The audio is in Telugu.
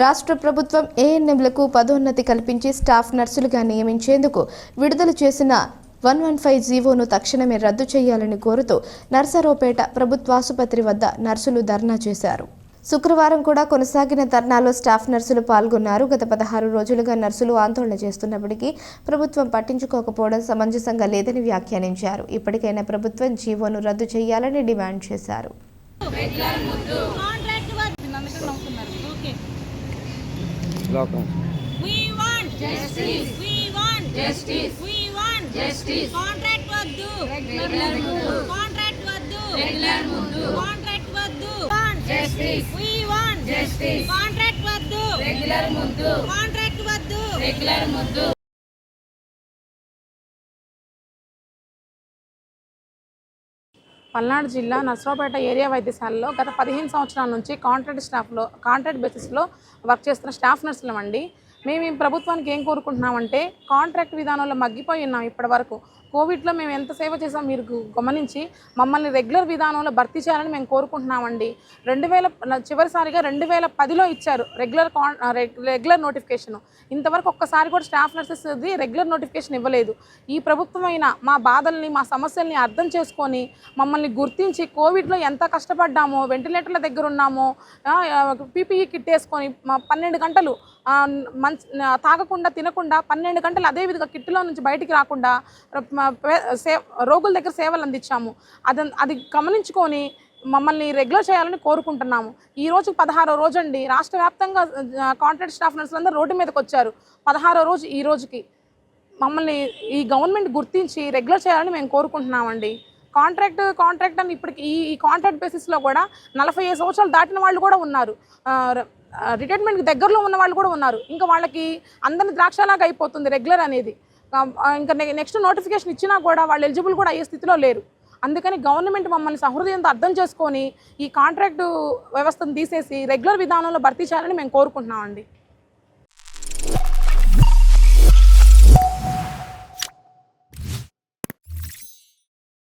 రాష్ట్ర ప్రభుత్వం ఏఎన్ఎంలకు పదోన్నతి కల్పించి స్టాఫ్ నర్సులుగా నియమించేందుకు విడుదల చేసిన వన్ వన్ ఫైవ్ జీవోను తక్షణమే రద్దు చేయాలని కోరుతూ నర్సరావుపేట ప్రభుత్వాసుపత్రి వద్ద నర్సులు ధర్నా చేశారు. శుక్రవారం కూడా కొనసాగిన ధర్నాలో స్టాఫ్ నర్సులు పాల్గొన్నారు. గత పదహారు రోజులుగా నర్సులు ఆందోళన చేస్తున్నప్పటికీ ప్రభుత్వం పట్టించుకోకపోవడం సమంజసంగా లేదని వ్యాఖ్యానించారు. ఇప్పటికైనా ప్రభుత్వం జీవోను రద్దు చేయాలని డిమాండ్ చేశారు. కాంట్రాక్ట్ వర్క్ అందుకే నవ్వుతున్నారు ఓకే లోకం we want justice. We want justice. We want justice. Contract వద్దు. కాంట్రాక్ట్ వద్దు. రెగ్యులర్ ముందు కాంట్రాక్ట్ వద్దు. కాంట్రాక్ట్ వద్దు. కాంట్రాక్ట్ వద్దు. పల్నాడు జిల్లా నర్సరావుపేట ఏరియా వైద్యశాలలో గత పదిహేను సంవత్సరాల నుంచి కాంట్రాక్ట్ స్టాఫ్లో కాంట్రాక్ట్ బేసిస్లో వర్క్ చేస్తున్న స్టాఫ్ నర్సులం అండి మేము ఈ ప్రభుత్వానికి ఏం కోరుకుంటున్నామంటే కాంట్రాక్ట్ విధానంలో మగ్గిపోయి ఉన్నాం ఇప్పటి వరకు కోవిడ్లో మేము ఎంత సేవ చేసాం మీరు గమనించి మమ్మల్ని రెగ్యులర్ విధానంలో భర్తీ చేయాలని మేము కోరుకుంటున్నామండి. రెండు వేల చివరిసారిగా రెండు వేల పదిలో ఇచ్చారు రెగ్యులర్ కాన్ రెగ్యులర్ నోటిఫికేషన్. ఇంతవరకు ఒక్కసారి కూడా స్టాఫ్ నర్సెస్ది రెగ్యులర్ నోటిఫికేషన్ ఇవ్వలేదు. ఈ ప్రభుత్వం మా బాధల్ని మా సమస్యల్ని అర్థం చేసుకొని మమ్మల్ని గుర్తించి కోవిడ్లో ఎంత కష్టపడ్డామో వెంటిలేటర్ల దగ్గర ఉన్నామో పీపీఈ కిట్ వేసుకొని మా పన్నెండు గంటలు మంచి తాగకుండా తినకుండా పన్నెండు గంటలు అదే విధంగా కిట్టులో నుంచి బయటికి రాకుండా సే- రోగుల దగ్గర సేవలు అందించాము. అది అది గమనించుకొని మమ్మల్ని రెగ్యులర్ చేయాలని కోరుకుంటున్నాము. ఈ రోజు పదహారో రోజు అండి రాష్ట్ర వ్యాప్తంగా కాంట్రాక్ట్ స్టాఫ్ నర్సులందరూ రోడ్డు మీదకి వచ్చారు. పదహారో రోజు ఈ రోజుకి మమ్మల్ని ఈ గవర్నమెంట్ గుర్తించి రెగ్యులర్ చేయాలని మేము కోరుకుంటున్నామండి. కాంట్రాక్ట్ కాంట్రాక్ట్ అని ఇప్పటికి ఈ కాంట్రాక్ట్ బేసిస్లో కూడా నలభై ఐదు సంవత్సరాలు దాటిన వాళ్ళు కూడా ఉన్నారు. రిటైర్మెంట్కి దగ్గరలో ఉన్న వాళ్ళు కూడా ఉన్నారు. ఇంకా వాళ్ళకి అందరిని ద్రాక్షలాగా అయిపోతుంది రెగ్యులర్ అనేది. ఇంకా నెక్స్ట్ నోటిఫికేషన్ ఇచ్చినా కూడా వాళ్ళు ఎలిజిబుల్ కూడా అయ్యే స్థితిలో లేరు. అందుకని గవర్నమెంట్ మమ్మల్ని సహృదయంతో అర్థం చేసుకొని ఈ కాంట్రాక్టు వ్యవస్థను తీసేసి రెగ్యులర్ విధానంలో భర్తీ చేయాలని మేము కోరుకుంటున్నామండి.